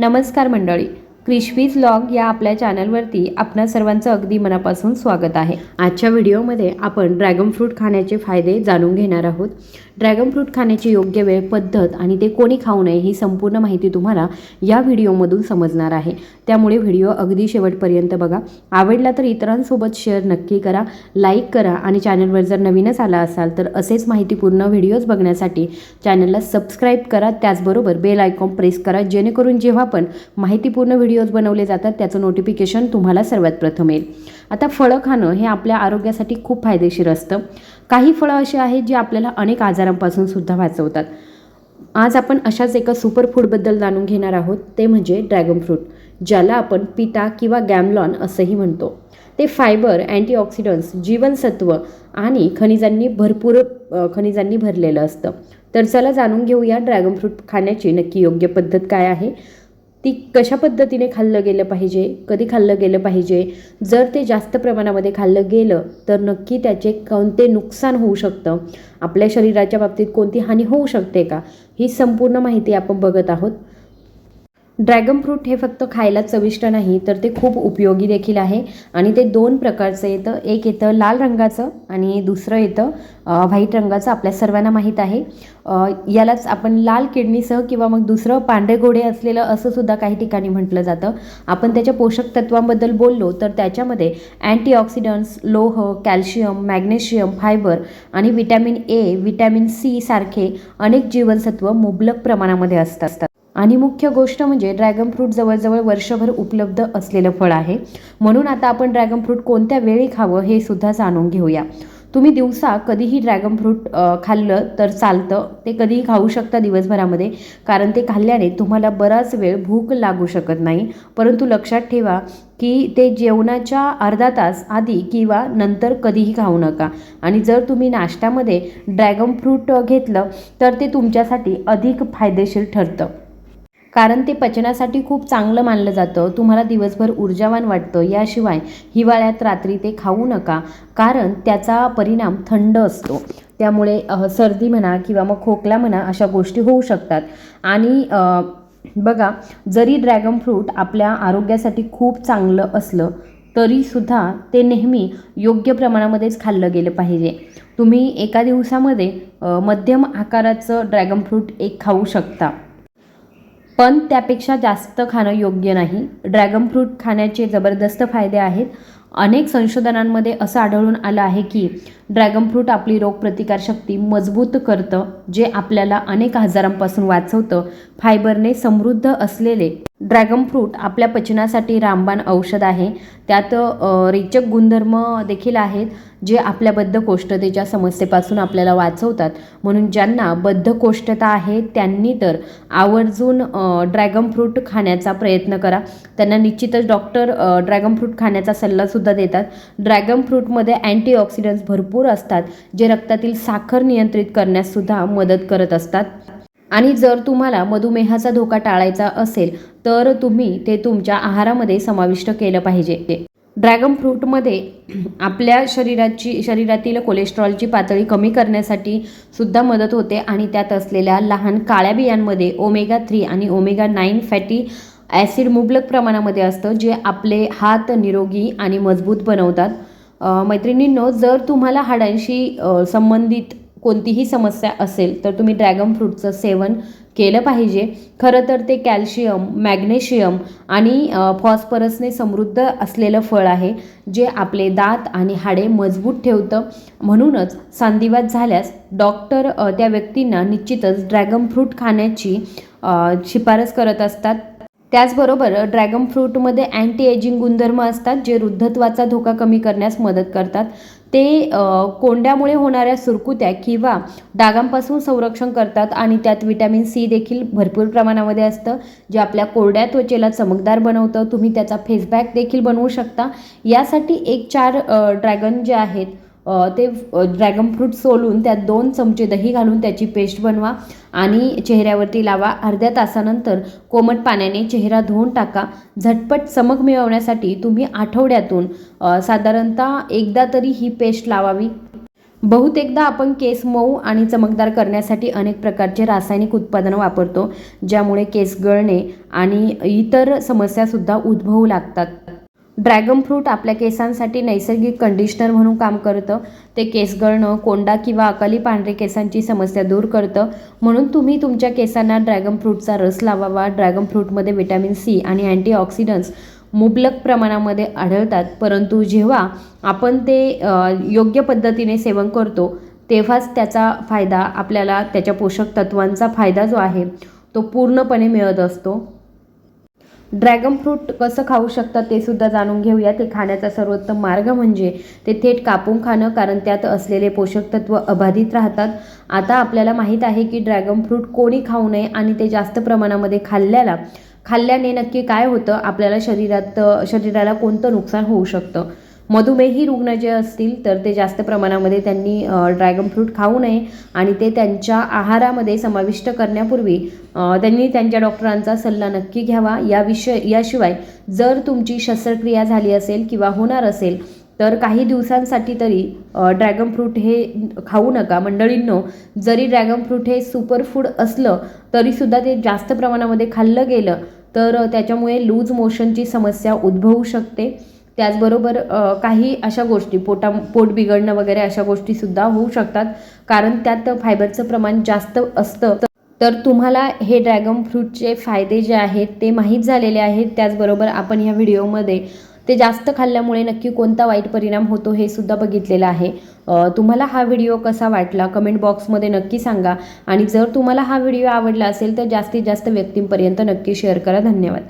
नमस्कार मंडळी. क्रिशवीज लॉग या आपल्या चॅनलवरती आपणा सर्वांचं अगदी मनापासून स्वागत आहे. आजच्या व्हिडिओमध्ये आपण ड्रॅगन फ्रूट खाण्याचे फायदे जाणून घेणार आहोत. ड्रॅगन फ्रूट खाण्याची योग्य वेळ पद्धत आणि ते कोणी खाऊ नये ही संपूर्ण माहिती तुम्हाला या व्हिडिओमधून समजणार आहे. त्यामुळे व्हिडिओ अगदी शेवटपर्यंत बघा. आवडला तर इतरांसोबत शेअर नक्की करा लाईक करा आणि चॅनलवर जर नवीनच आला असाल तर असेच माहितीपूर्ण व्हिडिओज बघण्यासाठी चॅनलला सबस्क्राईब करा. त्याचबरोबर बेल आयकॉन प्रेस करा जेणेकरून जेव्हा पण माहितीपूर्ण व्हिडिओ व्हिडिओज बनवले जातात त्याचं नोटिफिकेशन तुम्हाला सर्वात प्रथम येईल. आता फळं खाणं हे आपल्या आरोग्यासाठी खूप फायदेशीर असतं. काही फळं अशी आहेत जी आपल्याला अनेक आजारांपासून सुद्धा वाचवतात. आज आपण अशाच एका सुपर फूडबद्दल जाणून घेणार आहोत ते म्हणजे ड्रॅगन फ्रूट ज्याला आपण पिता किंवा गॅमलॉन असंही म्हणतो. ते फायबर अँटीऑक्सिडंट्स जीवनसत्व आणि खनिजांनी भरपूर खनिजांनी भरलेलं असतं. तर चला जाणून घेऊया ड्रॅगन फ्रूट खाण्याची नक्की योग्य पद्धत काय आहे. ती कशा पद्धतीने खाल्लं गेलं पाहिजे कधी खाल्लं गेलं पाहिजे जर ते जास्त प्रमाणामध्ये खाल्लं गेलं तर नक्की त्याचे कोणते नुकसान होऊ शकतं? आपल्या शरीराच्या बाबतीत कोणती हानी होऊ शकते का? ही संपूर्ण माहिती आपण बघत आहोत. ड्रॅगन फ्रूट हे फक्त खायला चविष्ट नाही तर ते खूप उपयोगी देखील आहे. आणि ते दोन प्रकारचं येतं. एक येतं लाल रंगाचं आणि दुसरं येतं व्हाईट रंगाचं. आपल्या सर्वांना माहीत आहे. यालाच आपण लाल किडनीसह किंवा मग दुसरं पांढरे घोडे असलेलं असं सुद्धा काही ठिकाणी म्हटलं जातं. आपण त्याच्या पोषक तत्वांबद्दल बोललो तर त्याच्यामध्ये अँटीऑक्सिडंट्स लोह कॅल्शियम मॅग्नेशियम फायबर आणि विटॅमिन ए विटॅमिन सी सारखे अनेक जीवनसत्व मुबलक प्रमाणामध्ये असतात. आणि मुख्य गोष्ट म्हणजे ड्रॅगन फ्रूट जवळजवळ वर्षभर उपलब्ध असलेलं फळ आहे. म्हणून आता आपण ड्रॅगन फ्रूट कोणत्या वेळी खावं हे सुद्धा जाणून घेऊया. तुम्ही दिवसा कधीही ड्रॅगन फ्रूट खाल्लं तर चालतं. ते कधीही खाऊ शकता दिवसभरामध्ये कारण ते खाल्ल्याने तुम्हाला बराच वेळ भूक लागू शकत नाही. परंतु लक्षात ठेवा की ते जेवणाच्या अर्धा तास आधी किंवा नंतर कधीही खाऊ नका. आणि जर तुम्ही नाश्त्यामध्ये ड्रॅगन फ्रूट घेतलं तर ते तुमच्यासाठी अधिक फायदेशीर ठरतं. कारण ते पचनासाठी खूप चांगलं मानलं जातं. तुम्हाला दिवसभर ऊर्जावान वाटतं. याशिवाय हिवाळ्यात रात्री ते खाऊ नका. कारण त्याचा परिणाम थंड असतो. त्यामुळे सर्दी म्हणा किंवा मग खोकला म्हणा अशा गोष्टी होऊ शकतात. आणि बघा जरी ड्रॅगन फ्रूट आपल्या आरोग्यासाठी खूप चांगलं असलं तरीसुद्धा ते नेहमी योग्य प्रमाणामध्येच खाल्लं गेलं पाहिजे. तुम्ही एका दिवसामध्ये मध्यम आकाराचं ड्रॅगन फ्रूट एक खाऊ शकता. पण त्यापेक्षा जास्त खाणं योग्य नाही. ड्रॅगन फ्रूट खाण्याचे जबरदस्त फायदे आहेत. अनेक संशोधनांमध्ये असं आढळून आलं आहे की ड्रॅगन फ्रूट आपली रोगप्रतिकारशक्ती मजबूत करतं जे आपल्याला अनेक आजारांपासून वाचवतं. फायबरने समृद्ध असलेले ड्रॅगन फ्रूट आपल्या पचनासाठी रामबाण औषध आहे. त्यात रेचक गुणधर्म देखील आहेत जे आपल्या बद्धकोष्ठतेच्या समस्येपासून आपल्याला वाचवतात. म्हणून ज्यांना बद्धकोष्ठता आहे त्यांनी तर आवर्जून ड्रॅगन फ्रूट खाण्याचा प्रयत्न करा. त्यांना निश्चितच डॉक्टर ड्रॅगन फ्रूट खाण्याचा सल्लासुद्धा देतात. ड्रॅगन फ्रूटमध्ये अँटीऑक्सिडंट्स भरपूर असतात जे रक्तातील साखर नियंत्रित करण्याससुद्धा मदत करत असतात. आणि जर तुम्हाला मधुमेहाचा धोका टाळायचा असेल तर तुम्ही ते तुमच्या आहारामध्ये समाविष्ट केलं पाहिजे. ड्रॅगन फ्रूटमध्ये आपल्या शरीराची शरीरातील कोलेस्ट्रॉलची पातळी कमी करण्यासाठी सुद्धा मदत होते आणि त्यात असलेल्या लहान काळ्या बियांमध्ये ओमेगा थ्री आणि ओमेगा नाईन फॅटी ॲसिड मुबलक प्रमाणामध्ये असतं जे आपले हात निरोगी आणि मजबूत बनवतात. मैत्रिणींनो जर तुम्हाला हाडांशी संबंधित कोणतीही समस्या असेल तर तुम्ही ड्रॅगन फ्रूटचं सेवन केलं पाहिजे. खरं तर ते कॅल्शियम मॅग्नेशियम आणि फॉस्फरसने समृद्ध असलेलं फळ आहे जे आपले दात आणि हाडे मजबूत ठेवतं. म्हणूनच सांधिवात झाल्यास डॉक्टर त्या व्यक्तींना निश्चितच ड्रॅगन फ्रूट खाण्याची शिफारस करत असतात. त्याचबरोबर ड्रॅगन फ्रूटमध्ये अँटी एजिंग गुणधर्म असतात जे वृद्धत्वाचा धोका कमी करण्यास मदत करतात. ते कोंड्यामुळे होणाऱ्या सुरकुत्या किंवा डागांपासून संरक्षण करतात आणि त्यात विटॅमिन सी देखील भरपूर प्रमाणामध्ये असतं जे आपल्या कोरड्या त्वचेला चमकदार बनवतं. तुम्ही त्याचा फेसबॅक देखील बनवू शकता. यासाठी एक चार ड्रॅगन जे आहेत ते ड्रॅगन फ्रूट सोलून त्यात दोन चमचे दही घालून त्याची पेस्ट बनवा आणि चेहऱ्यावरती लावा. अर्ध्या तासानंतर कोमट पाण्याने चेहरा धुवून टाका. झटपट चमक मिळवण्यासाठी तुम्ही आठवड्यातून साधारणतः एकदा तरी ही पेस्ट लावावी. बहुतेकदा आपण केस मऊ आणि चमकदार करण्यासाठी अनेक प्रकारचे रासायनिक उत्पादनं वापरतो ज्यामुळे केस गळणे आणि इतर समस्यासुद्धा उद्भवू लागतात. ड्रॅगन फ्रूट आपल्या केसांसाठी नैसर्गिक कंडिशनर म्हणून काम करतं. ते केस गळणं कोंडा किंवा अकाली पांढरे केसांची समस्या दूर करतं. म्हणून तुम्ही तुमच्या केसांना ड्रॅगन फ्रूटचा रस लावावा. ड्रॅगन फ्रूटमध्ये विटॅमिन सी आणि अँटीऑक्सिडंट्स मुबलक प्रमाणामध्ये आढळतात. परंतु जेव्हा आपण ते योग्य पद्धतीने सेवन करतो तेव्हाच त्याचा फायदा आपल्याला त्याच्या पोषक तत्वांचा फायदा जो आहे तो पूर्णपणे मिळत असतो. ड्रॅगन फ्रूट कसं खाऊ शकतात ते सुद्धा जाणून घेऊया ते खाण्याचा सर्वोत्तम मार्ग म्हणजे ते थेट कापून खाणं कारण त्यात असलेले पोषक तत्व अबाधित राहतात. आता आपल्याला माहीत आहे की ड्रॅगन फ्रूट कोणी खाऊ नये आणि ते जास्त प्रमाणामध्ये खाल्ल्याला खाल्ल्याने नक्की काय होतं? आपल्याला शरीरात शरीराला कोणतं नुकसान होऊ शकतं? मधुमेही रुग्ण जे असतील तर ते जास्त प्रमाणामध्ये त्यांनी ड्रॅगन फ्रूट खाऊ नये आणि ते त्यांच्या आहारामध्ये समाविष्ट करण्यापूर्वी त्यांनी त्यांच्या डॉक्टरांचा सल्ला नक्की घ्यावा. या विषय याशिवाय जर तुमची शस्त्रक्रिया झाली असेल किंवा होणार असेल तर काही दिवसांसाठी तरी ड्रॅगन फ्रूट हे खाऊ नका. मंडळींनो जरी ड्रॅगन फ्रूट हे सुपरफूड असलं तरीसुद्धा ते जास्त प्रमाणामध्ये खाल्लं गेलं तर त्याच्यामुळे लूज मोशनची समस्या उद्भवू शकते. त्याचबरोबर काही अशा गोष्टी पोटा पोट बिघडणं वगैरे अशा गोष्टीसुद्धा होऊ शकतात. कारण त्यात फायबरचं प्रमाण जास्त असतं. तर तुम्हाला हे ड्रॅगन फ्रूटचे फायदे जे आहेत ते माहीत झालेले आहेत. त्याचबरोबर आपण ह्या व्हिडिओमध्ये ते जास्त खाल्ल्यामुळे नक्की कोणता वाईट परिणाम होतो हे सुद्धा बघितलेलं आहे. तुम्हाला हा व्हिडिओ कसा वाटला कमेंट बॉक्समध्ये नक्की सांगा. आणि जर तुम्हाला हा व्हिडिओ आवडला असेल तर जास्तीत जास्त व्यक्तींपर्यंत नक्की शेअर करा. धन्यवाद.